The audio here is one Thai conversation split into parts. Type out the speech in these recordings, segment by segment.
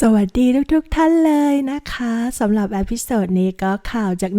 สวัสดีทุกๆทท่านเลยนะคะสำหรับอพิโซดนี้ก็ข่าวจาก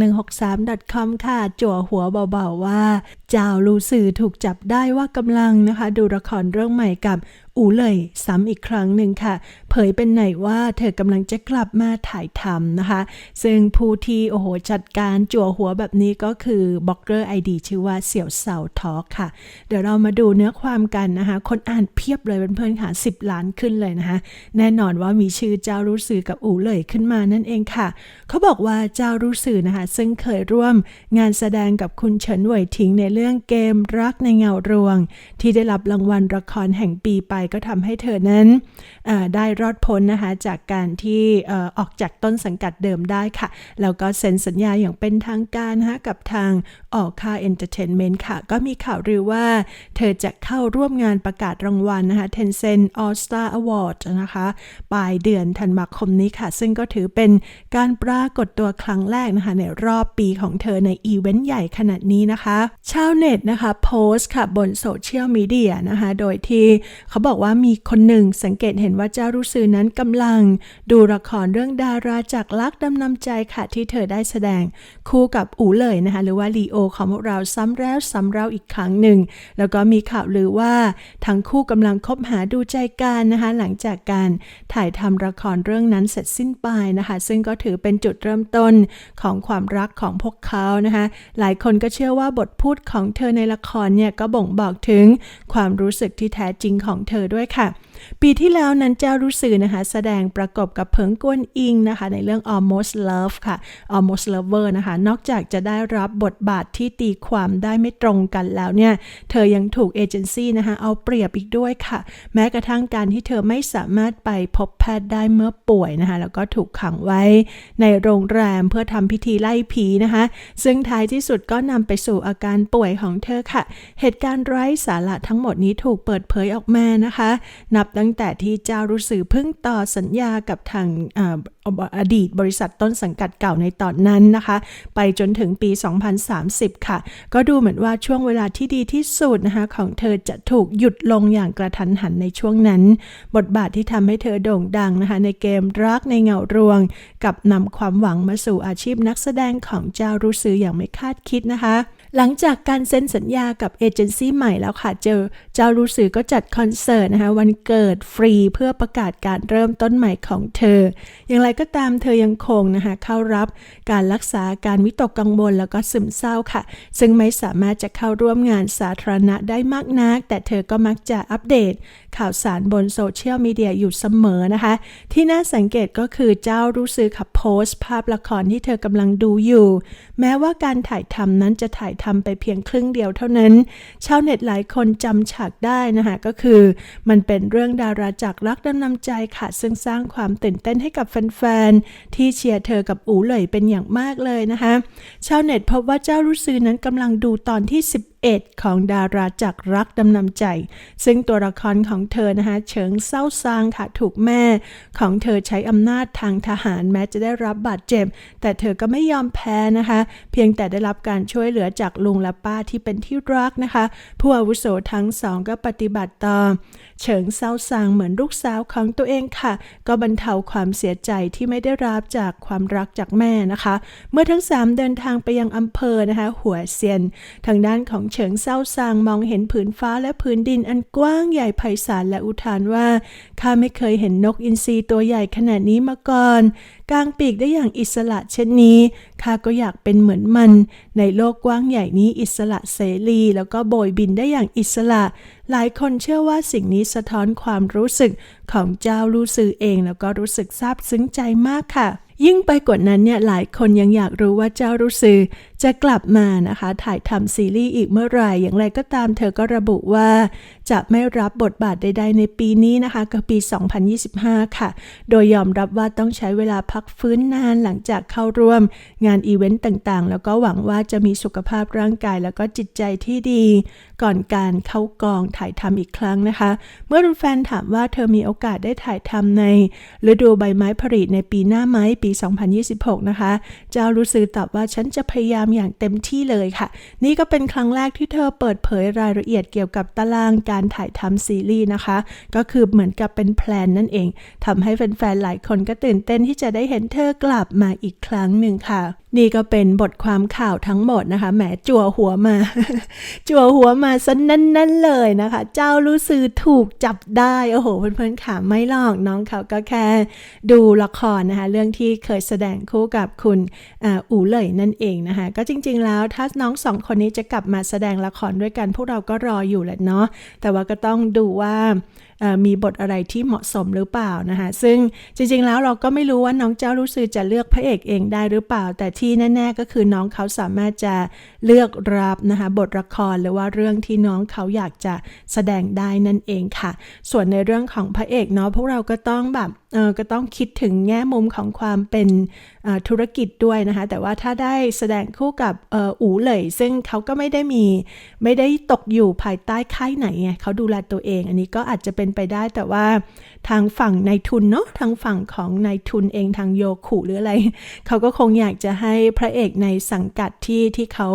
163.com ค่ะ จั่วหัวเบาๆว่า เจ้าลูสื่อถูกจับได้ว่ากำลังนะคะ ดูละครเรื่องใหม่กับ อูเลยซ้ำอีกครั้งหนึ่งค่ะ เผยเป็นไหนว่าเธอกำลังจะกลับมาถ่ายทำนะคะ ซึ่งผู้ที่โอ้โหจัดการจั่วหัวแบบนี้ก็คือบล็อกเกอร์ไอดีชื่อว่าเสี่ยวเสาทอค่ะ เดี๋ยวเรามาดูเนื้อความกันนะคะ คนอ่านเพียบเลยเพื่อนๆค่ะ 10 ล้านขึ้นเลยนะคะ แน่นอนว่ามีชื่อเจ้ารู้สื่อกับอูเลยขึ้นมานั่นเองค่ะ เขาบอกว่าเจ้ารู้สื่อนะคะ ซึ่งเคยร่วมงานแสดงกับคุณเฉินเหวยทิงในเรื่องเกมรักในเงารวง ที่ได้รับรางวัลละครแห่งปีไปก็ทำให้เธอนั้นได้รอดพ้นนะคะจากการที่ออออกจากต้นสังกัดเดิมได้ค่ะ แล้วก็เซ็นสัญญาอย่างเป็นทางการนะคะกับทางออกค่าเอนเตอร์เทนเมนต์ค่ะ ก็มีข่าวลือว่าเธอจะเข้าร่วมงานประกาศรางวัลนะคะ Tencent All Star Award นะคะปลายเดือนธันวาคมนี้ค่ะ ซึ่งก็ถือเป็นการปรากฏตัวครั้งแรกนะคะ ในรอบปีของเธอในอีเวนต์ใหญ่ขนาดนี้นะคะ ชาวเน็ตนะคะโพสต์ค่ะบนโซเชียลมีเดียนะคะ โดยที่เขาบอกว่ามีคนหนึ่งสังเกตเห็นว่าเจ้ารู้ซือนั้นกำลัง ดูละครเรื่องดาราจากลักดำนำใจค่ะที่เธอได้แสดง คู่กับอูเลยนะคะหรือว่าลีโอของพวกเราซ้ำแล้วซ้ำเล่าอีกครั้งหนึ่ง แล้วก็มีข่าวลือว่าทั้งคู่กำลังคบหาดูใจกันนะคะหลังจากการถ่ายทำละครเรื่องนั้นเสร็จสิ้นไปนะคะ ซึ่งก็ถือเป็นจุดเริ่มต้นของความรักของพวกเขานะคะหลายคนก็เชื่อว่าบทพูดของเธอในละครเนี่ยก็บ่งบอกถึงความรู้สึกที่แท้จริงของเธอด้วยค่ะปีที่แล้วนั้นเจ้ารู้สื่อนะคะ แสดงประกบกับเพิงกวนอิงนะคะ ในเรื่อง almost love ค่ะ almost lover นะคะ นอกจากจะได้รับบทบาทที่ตีความได้ไม่ตรงกันแล้วเนี่ย เธอยังถูกเอเจนซี่นะคะเอาเปรียบอีกด้วยค่ะ แม้กระทั่งการที่เธอไม่สามารถไปพบแพทย์ได้เมื่อป่วยนะคะ แล้วก็ถูกขังไว้ในโรงแรมเพื่อทำพิธีไล่ผีนะคะ ซึ่งท้ายที่สุดก็นำไปสู่อาการป่วยของเธอค่ะ เหตุการณ์ไร้สาระทั้งหมดนี้ถูกเปิดเผยออกมานะคะ นับตั้งแต่ที่เจ้ารู้สือเพิ่งต่อสัญญากับทางออดีตบริษัทต้นสังกัดเก่าในตอนนั้นนะคะ ไปจนถึงปี 2030 ค่ะ ก็ดูเหมือนว่าช่วงเวลาที่ดีที่สุดนะคะของเธอจะถูกหยุดลงอย่างกระทันหันในช่วงนั้น บทบาทที่ทำให้เธอโด่งดังนะคะในเกมรักในเงารวง กับนำความหวังมาสู่อาชีพนักแสดงของเจ้ารู้สืออย่างไม่คาดคิดนะคะ หลังจากการเซ็นสัญญากับเอเจนซี่ใหม่แล้วค่ะ เจอเจ้ารู้สือก็จัดคอนเสิร์ตนะคะวันเกิดฟรีเพื่อประกาศการเริ่มต้นใหม่ของเธอ อย่างไรก็ตามเธอยังคงนะคะเข้ารับการรักษาการวิตกกังวลแล้วก็ซึมเศร้าค่ะ ซึ่งไม่สามารถจะเข้าร่วมงานสาธารณะได้มากนัก แต่เธอก็มักจะอัปเดตข่าวสารบนโซเชียลมีเดียอยู่เสมอนะคะ ที่น่าสังเกตก็คือเจ้ารู้สึกขับโพสต์ ภาพละครที่เธอกำลังดูอยู่ แม้ว่าการถ่ายทำนั้นจะถ่ายททำไปเพียงครึ่งเดียวเท่านั้น ชาวเน็ตหลายคนจำฉากได้นะคะก็คือ มันเป็นเรื่องดาราจากรักดำนำใจค่ะ ซึ่งสร้างความตื่นเต้นให้กับแฟนๆ ที่เชียร์เธอกับอูเหลยเป็นอย่างมากเลยนะคะ ชาวเน็ตพบว่าเจ้ารู้ซื้อนั้นกำลังดูตอนที่ 11 เอ็ดของดาราจากรักดำนำใจ ซึ่งตัวละครของเธอนะคะเฉิงเศร้าซางค่ะถูกแม่ ของเธอใช้อำนาจทางทหารแม้จะได้รับบาดเจ็บ แต่เธอก็ไม่ยอมแพ้นะคะ เพียงแต่ได้รับการช่วยเหลือจากลุงและป้าที่เป็นที่รักนะคะ ผู้อาวุโสทั้งสองก็ปฏิบัติต่อเฉิงเศร้าซางเหมือนลูกสาวของตัวเองค่ะ ก็บรรเทาความเสียใจที่ไม่ได้รับจากความรักจากแม่นะคะ เมื่อทั้งสามเดินทางไปยังอำเภอนะคะ หัวเซียน ทางด้านของเฉิงเศร้าซางมองเห็นผืนฟ้าและผืนดินอันกว้างใหญ่ไพศาลและอุทานว่า ข้าไม่เคยเห็นนกอินทรีตัวใหญ่ขนาดนี้มาก่อนกางปีกได้อย่างอิสระเช่นนี้ ข้าก็อยากเป็นเหมือนมัน ในโลกกว้างใหญ่นี้อิสระเสรี แล้วก็โบยบินได้อย่างอิสระ หลายคนเชื่อว่าสิ่งนี้สะท้อนความรู้สึกของเจ้าลูซือเอง แล้วก็รู้สึกซาบซึ้งใจมากค่ะยิ่งไปกว่านั้นเนี่ยหลายคนยังอยากรู้ว่าเจ้ารู้สึกจะกลับมานะคะถ่ายทำซีรีส์อีกเมื่อไหร่อย่างไรก็ตามเธอก็ระบุว่า จะไม่รับบทบาทใด ๆ ในปีนี้นะคะก็ปี 2025 ค่ะ โดยยอมรับว่าต้องใช้เวลาพักฟื้นนานหลังจากเข้าร่วม งานอีเวนต์ต่างๆ แล้วก็หวังว่าจะมีสุขภาพร่างกายแล้วก็จิตใจที่ดี ก่อนการเข้ากองถ่ายทำอีกครั้งนะคะ เมื่อแฟนถามว่าเธอมีโอกาสได้ถ่ายทำในฤดูใบไม้ผลิในปีหน้าไหมปี 2026 นะคะ เจ้ารู้สึกตอบว่าฉันจะพยายามอย่างเต็มที่เลยค่ะ นี่ก็เป็นครั้งแรกที่เธอเปิดเผยรายละเอียดเกี่ยวกับตารางการถ่ายทำซีรีส์นะคะ ก็คือเหมือนกับเป็นแพลนนั่นเองทำให้แฟนๆหลายคนก็ตื่นเต้นที่จะได้เห็นเธอกลับมาอีกครั้งหนึ่งค่ะนี่ก็เป็นบทความข่าวทั้งหมดนะคะ แหมจั่วหัวมา จั่วหัวมาซะนั่นๆเลยนะคะ เจ้ารู้สือถูกจับได้ โอ้โห เพื่อนๆค่ะไม่หลอกน้องเขาก็แค่ดูละครนะคะ เรื่องที่เคยแสดงคู่กับคุณอาอูเลยนั่นเองนะคะก็จริง ๆ แล้วถ้าน้องสองคนนี้จะกลับมาแสดงละครด้วยกันพวกเราก็รออยู่แหละเนาะแต่ว่าก็ต้องดูว่ามีบทอะไรที่เหมาะสมหรือเปล่านะคะซึ่งจริงๆแล้วเราก็ไม่รู้ว่าน้องเจ้ารู้สึกจะเลือกพระเอกเองได้หรือเปล่า แต่ที่แน่ๆ ก็คือน้องเขาสามารถจะเลือกรับนะคะบทละครหรือว่าเรื่องที่น้องเขาอยากจะแสดงได้นั่นเองค่ะ ส่วนในเรื่องของพระเอกเนาะพวกเราก็ต้องแบบเออก็ต้องคิดถึงแง่มุมของความเป็นธุรกิจด้วยนะคะ แต่ว่าถ้าได้แสดงคู่กับอ่ออูเลย ซึ่งเขาก็ไม่ได้มี ไม่ได้ตกอยู่ภายใต้ค่ายไหนไงเขาดูแลตัวเอง อันนี้ก็อาจจะเป็นไปได้ แต่ว่าทางฝั่งนายทุนเนาะทางฝั่งของนายทุนเองทางโยคุหรืออะไร เขาก็คงอยากจะให้พระเอกในสังกัดที่ที่เขา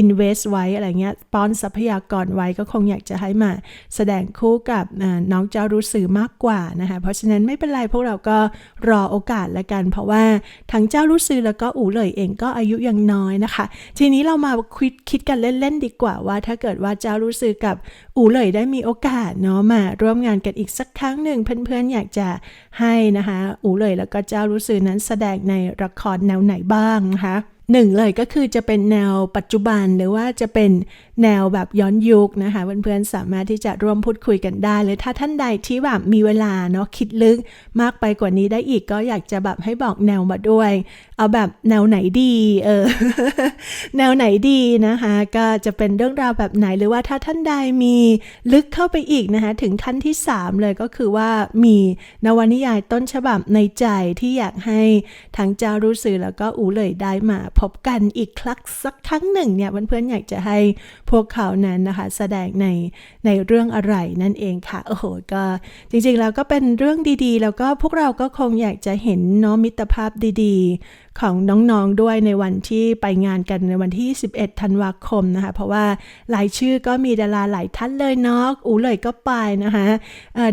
invest ไว้อะไรเงี้ยป้อนทรัพยากรไว้ก็คงอยากจะให้มาแสดงคู่กับน้องเจ้ารู้สื่อมากกว่านะคะเพราะฉะนั้นไม่เป็นไรพวกเราก็รอโอกาสละกัน เพราะว่าทั้งเจ้ารู้สื่อแล้วก็อู่เหลยเองก็อายุยังน้อยนะคะ ทีนี้เรามาคิดคิดกันเล่นๆดีกว่าว่า ถ้าเกิดว่าเจ้ารู้สื่อกับอู่เหลยได้มีโอกาสเนาะมาร่วมงานกันอีกสักครั้งหนึ่งเพื่อนๆอยากจะให้นะคะ อูเลยแล้วก็เจ้ารู้สื่อนั้นแสดงในละครแนวไหนบ้างนะคะ หนึ่งเลยก็คือจะเป็นแนวปัจจุบันหรือว่าจะเป็นแนวแบบย้อนยุคนะคะเพื่อนๆสามารถที่จะร่วมพูดคุยกันได้ หรือถ้าท่านใดที่แบบมีเวลาเนาะคิดลึกมากไปกว่านี้ได้อีกก็อยากจะแบบให้บอกแนวมาด้วย เอาแบบแนวไหนดีเออแนวไหนดีนะคะ ก็จะเป็นเรื่องราวแบบไหนหรือว่าถ้าท่านใดมีลึกเข้าไปอีกนะคะถึงขั้นที่ 3 เลยก็คือว่ามีนวนิยายต้นฉบับในใจที่อยากให้ทั้งเจ้ารู้สื่อแล้วก็อูเลยได้มาพบกันอีกครั้งสักครั้งหนึ่งเนี่ยเพื่อนๆอยากจะให้พวกเขานั้นนะคะ แสดงในในเรื่องอะไรนั่นเองค่ะโอ้โหก็จริงๆแล้วก็เป็นเรื่องดีๆ แล้วก็พวกเราก็คงอยากจะเห็นเนาะมิตรภาพดีๆ ของน้องๆด้วยในวันที่ไปงานกันในวันที่ 11 ธันวาคมนะคะ เพราะว่าหลายชื่อก็มีดาราหลายท่านเลยเนาะอูเลยก็ไปนะคะ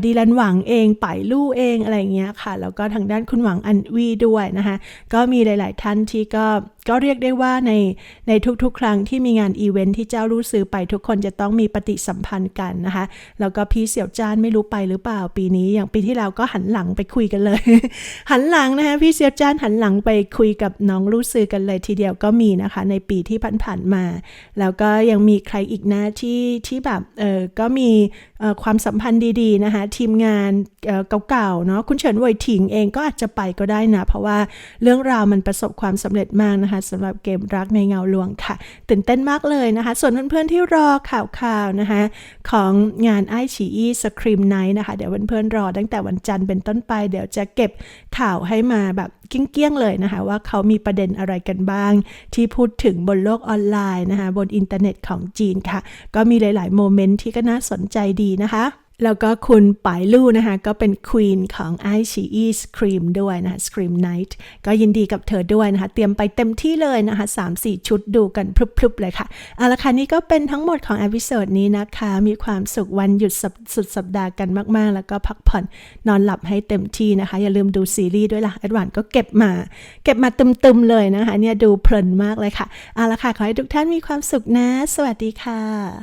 ดีลันหวังเองไปลู่เองอะไรอย่างเงี้ยค่ะ แล้วก็ทางด้านคุณหวังอันวีด้วยนะคะ ก็มีหลาย ๆ ท่านที่ก็ก็เรียกได้ว่าในในทุกๆ ครั้งที่มีงานอีเวนท์ที่เจ้ารู้ซื้อไปทุกคนจะต้องมีปฏิสัมพันธ์กันนะคะ แล้วก็พี่เสี่ยวจานไม่รู้ไปหรือเปล่าปีนี้อย่างปีที่แล้วก็หันหลังไปคุยกันเลย หันหลังนะคะพี่เสี่ยวจานหันหลังไปคุยกับน้องรู้ซื้อกันเลยทีเดียวก็มีนะคะ ในปีที่ผ่านๆมา แล้วก็ยังมีใครอีกนะที่ที่แบบเออก็มีความสัมพันธ์ดีๆนะคะ ทีมงานเก่าๆเนาะคุณเฉินวยถิงเองก็อาจจะไปก็ได้นะ เพราะว่าเรื่องราวมันประสบความสำเร็จมากนะคะสำหรับเกมรักในเงาลวงค่ะ ตื่นเต้นมากเลยนะคะ ส่วนเพื่อนๆที่รอข่าวๆนะคะของงานไอฉีอีสครีมไนท์นะคะ เดี๋ยวเพื่อนๆรอตั้งแต่วันจันทร์เป็นต้นไป เดี๋ยวจะเก็บข่าวให้มาแบบเกี้ยงๆเลยนะคะ ว่าเขามีประเด็นอะไรกันบ้าง ที่พูดถึงบนโลกออนไลน์นะคะบนอินเทอร์เน็ตของจีนค่ะ ก็มีหลาย ๆ โมเมนต์ที่ก็น่าสนใจดีนะคะ แล้วก็คุณปายลู่นะคะ ก็เป็นควีนของ i อ e Scream ด้วยนะคะ Scream Night ก็ยินดีกับเธอด้วยนะคะ เตรียมไปเต็มที่เลยนะคะ 3-4 ชุดดูกันพลุบๆเลยค่ะเอาละค่ะ นี่ก็เป็นทั้งหมดของอพิโซดนี้นะคะ มีความสุขวันหยุดส,สุดสัปดาห์กันมากๆ แล้วก็พักผ่อนนอนหลับให้เต็มที่นะคะ อย่าลืมดูซีรีส์ด้วยล่ะแอดวานก็เก็บมา เก็บมาตึมๆเลยนะคะ เนี่ยดูเพลินมากเลยค่ะเอาละค่ะขอให้ทุกท่านมีความสุขนะ สวัสดีค่ะ